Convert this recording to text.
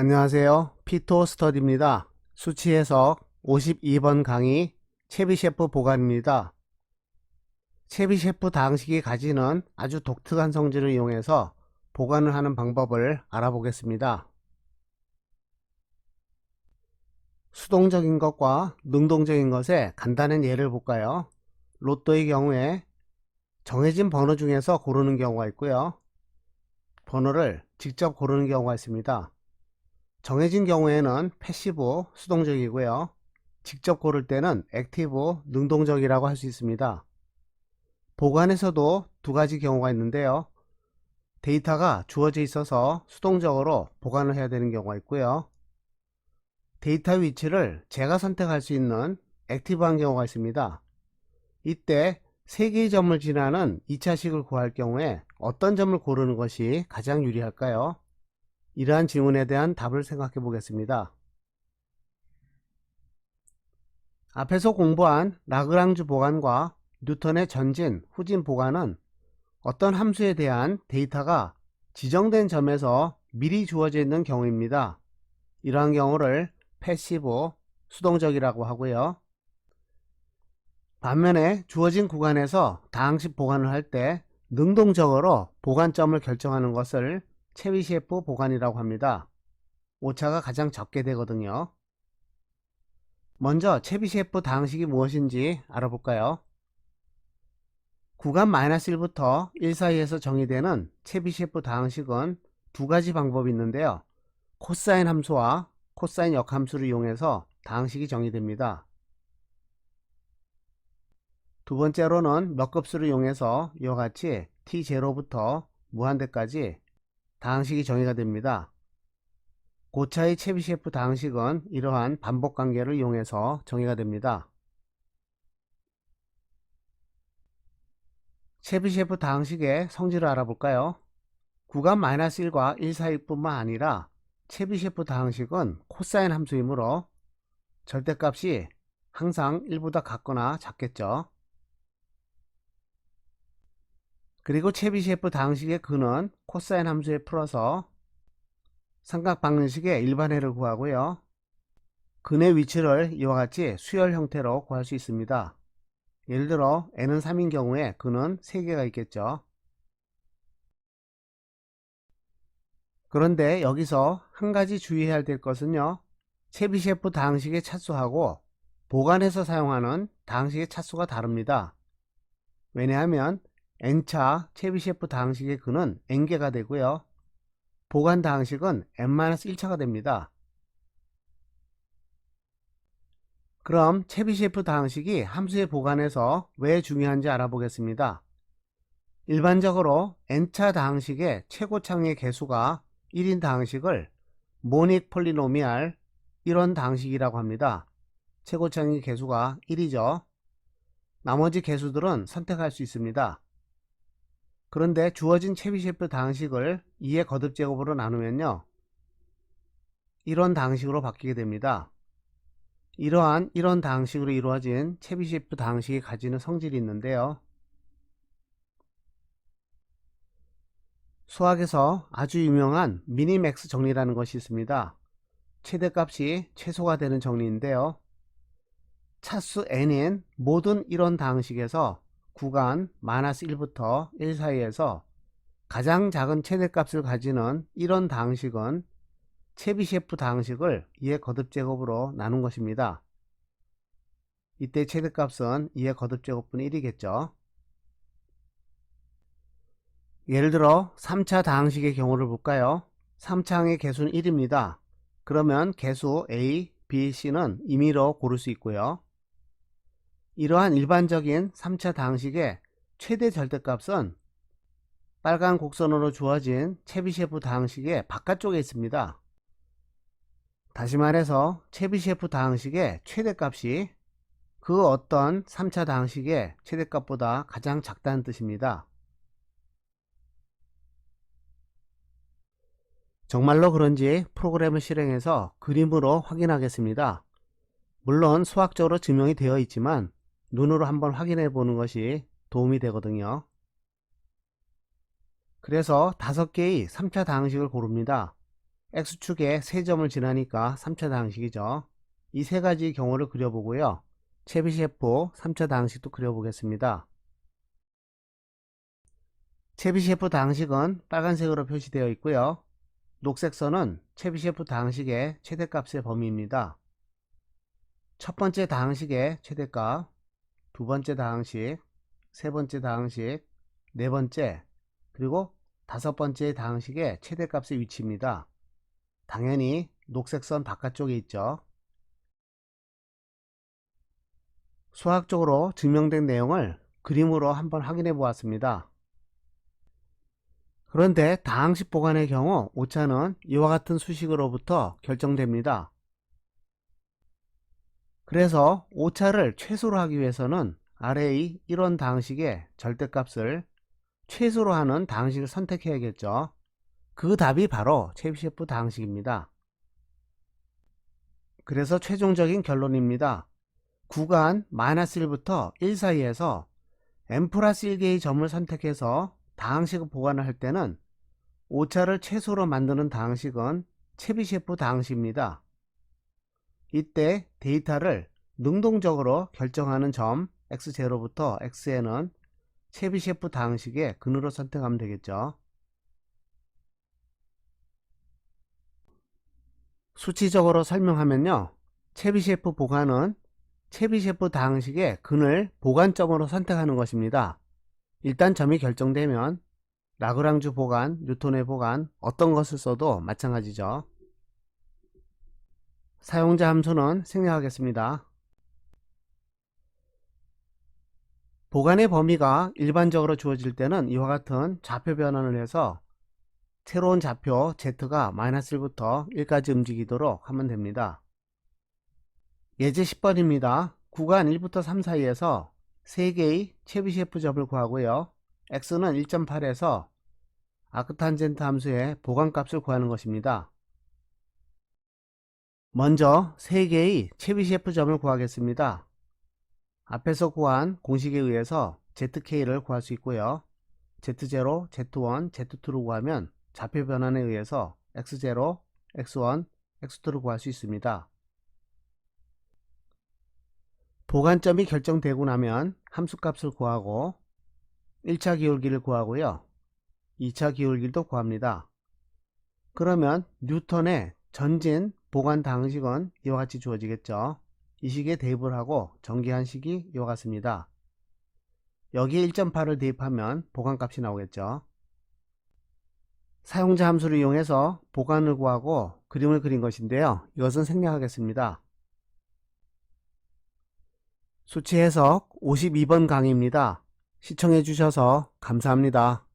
안녕하세요. 피토 스터디입니다. 수치 해석 52번 강의 채비셰프 보관입니다. 채비셰프 당식이 가지는 아주 독특한 성질을 이용해서 보관을 하는 방법을 알아보겠습니다. 수동적인 것과 능동적인 것의 간단한 예를 볼까요? 로또의 경우에 정해진 번호 중에서 고르는 경우가 있고요. 번호를 직접 고르는 경우가 있습니다. 정해진 경우에는 패시브 수동적이고요. 직접 고를 때는 액티브 능동적이라고 할 수 있습니다. 보관에서도 두 가지 경우가 있는데요. 데이터가 주어져 있어서 수동적으로 보관을 해야 되는 경우가 있고요. 데이터 위치를 제가 선택할 수 있는 액티브한 경우가 있습니다. 이때 세 개의 점을 지나는 2차식을 구할 경우에 어떤 점을 고르는 것이 가장 유리할까요? 이러한 질문에 대한 답을 생각해 보겠습니다. 앞에서 공부한 라그랑주 보관과 뉴턴의 전진, 후진 보관은 어떤 함수에 대한 데이터가 지정된 점에서 미리 주어져 있는 경우입니다. 이러한 경우를 패시브, 수동적이라고 하고요. 반면에 주어진 구간에서 다항식 보관을 할 때 능동적으로 보관점을 결정하는 것을 체비셰프 보관이라고 합니다. 오차가 가장 적게 되거든요. 먼저 체비셰프 다항식이 무엇인지 알아볼까요? 구간 마이너스 1부터 1 사이에서 정의되는 체비셰프 다항식은 두 가지 방법이 있는데요. 코사인 함수와 코사인 역함수를 이용해서 다항식이 정의됩니다. 두 번째로는 몇 급수를 이용해서 이와 같이 t0부터 무한대까지 다항식이 정의가 됩니다. 고차의 체비셰프 다항식은 이러한 반복 관계를 이용해서 정의가 됩니다. 체비셰프 다항식의 성질을 알아볼까요? 구간 마이너스 1과 1 사이뿐만 아니라 체비셰프 다항식은 코사인 함수이므로 절대값이 항상 1보다 같거나 작겠죠. 그리고 체비셰프 다항식의 근은 코사인 함수에 풀어서 삼각 방정식의 일반해를 구하고요. 근의 위치를 이와 같이 수열 형태로 구할 수 있습니다. 예를 들어 n은 3인 경우에 근은 3개가 있겠죠. 그런데 여기서 한 가지 주의해야 될 것은요. 체비셰프 다항식의 차수하고 보관해서 사용하는 다항식의 차수가 다릅니다. 왜냐하면 n차 체비셰프 다항식의 근은 n개가 되고요. 보관 다항식은 n-1차가 됩니다. 그럼 체비셰프 다항식이 함수의 보관에서 왜 중요한지 알아보겠습니다. 일반적으로 n차 다항식의 최고창의 개수가 1인 다항식을 모닉 폴리노미알 이런 다항식이라고 합니다. 최고창의 개수가 1이죠. 나머지 개수들은 선택할 수 있습니다. 그런데 주어진 체비셰프 다항식을 2의 거듭 제곱으로 나누면요. 이런 다항식으로 바뀌게 됩니다. 이러한 이런 다항식으로 이루어진 체비셰프 다항식이 가지는 성질이 있는데요. 수학에서 아주 유명한 미니맥스 정리라는 것이 있습니다. 최대값이 최소가 되는 정리인데요. 차수 n인 모든 이런 다항식에서 구간 마이너스 1부터 1 사이에서 가장 작은 최대값을 가지는 이런 다항식은 체비셰프 다항식을 2의 거듭제곱으로 나눈 것입니다. 이때 최대값은 2의 거듭제곱분의 1이겠죠. 예를 들어 3차 다항식의 경우를 볼까요? 3차항의 개수는 1입니다. 그러면 개수 A, B, C는 임의로 고를 수 있고요. 이러한 일반적인 3차 다항식의 최대 절대값은 빨간 곡선으로 주어진 체비셰프 다항식의 바깥쪽에 있습니다. 다시 말해서 체비셰프 다항식의 최대값이 그 어떤 3차 다항식의 최대값보다 가장 작다는 뜻입니다. 정말로 그런지 프로그램을 실행해서 그림으로 확인하겠습니다. 물론 수학적으로 증명이 되어 있지만 눈으로 한번 확인해 보는 것이 도움이 되거든요. 그래서 다섯 개의 3차 다항식을 고릅니다. X축에 세 점을 지나니까 3차 다항식이죠. 이 세 가지 경우를 그려보고요. 체비셰프 3차 다항식도 그려보겠습니다. 체비셰프 다항식은 빨간색으로 표시되어 있고요. 녹색 선은 체비셰프 다항식의 최대값의 범위입니다. 첫 번째 다항식의 최대값, 두 번째 다항식, 세 번째 다항식, 네 번째, 그리고 다섯 번째 다항식의 최대값의 위치입니다. 당연히 녹색 선 바깥쪽에 있죠. 수학적으로 증명된 내용을 그림으로 한번 확인해 보았습니다. 그런데 다항식 보관의 경우 오차는 이와 같은 수식으로부터 결정됩니다. 그래서 오차를 최소로 하기 위해서는 아래의 1원 다항식의 절대값을 최소로 하는 다항식을 선택해야겠죠. 그 답이 바로 체비셰프 다항식입니다. 그래서 최종적인 결론입니다. 구간 마이너스 1부터 1 사이에서 n 플러스 1개의 점을 선택해서 다항식을 보관을 할 때는 오차를 최소로 만드는 다항식은 체비셰프 다항식입니다. 이때 데이터를 능동적으로 결정하는 점 x0부터 xn은 체비셰프 다항식의 근으로 선택하면 되겠죠. 수치적으로 설명하면요. 체비셰프 보관은 체비셰프 다항식의 근을 보관점으로 선택하는 것입니다. 일단 점이 결정되면 라그랑주 보관, 뉴턴의 보관 어떤 것을 써도 마찬가지죠. 사용자 함수는 생략하겠습니다. 보관의 범위가 일반적으로 주어질 때는 이와 같은 좌표 변환을 해서 새로운 좌표 Z가 마이너스 1부터 1까지 움직이도록 하면 됩니다. 예제 10번입니다. 구간 1부터 3 사이에서 3개의 체비셰프 점을 구하고요. x는 1.8에서 아크탄젠트 함수의 보관값을 구하는 것입니다. 먼저 3개의 체비셰프 점을 구하겠습니다. 앞에서 구한 공식에 의해서 zk를 구할 수 있고요. z0, z1, z2를 구하면 좌표 변환에 의해서 x0, x1, x2를 구할 수 있습니다. 보관점이 결정되고 나면 함수값을 구하고 1차 기울기를 구하고요. 2차 기울기도 구합니다. 그러면 뉴턴의 전진 보관 방식은 이와 같이 주어지겠죠. 이 식에 대입을 하고 전개한 식이 이와 같습니다. 여기에 1.8을 대입하면 보관값이 나오겠죠. 사용자 함수를 이용해서 보관을 구하고 그림을 그린 것인데요. 이것은 생략하겠습니다. 수치 해석 52번 강의입니다. 시청해 주셔서 감사합니다.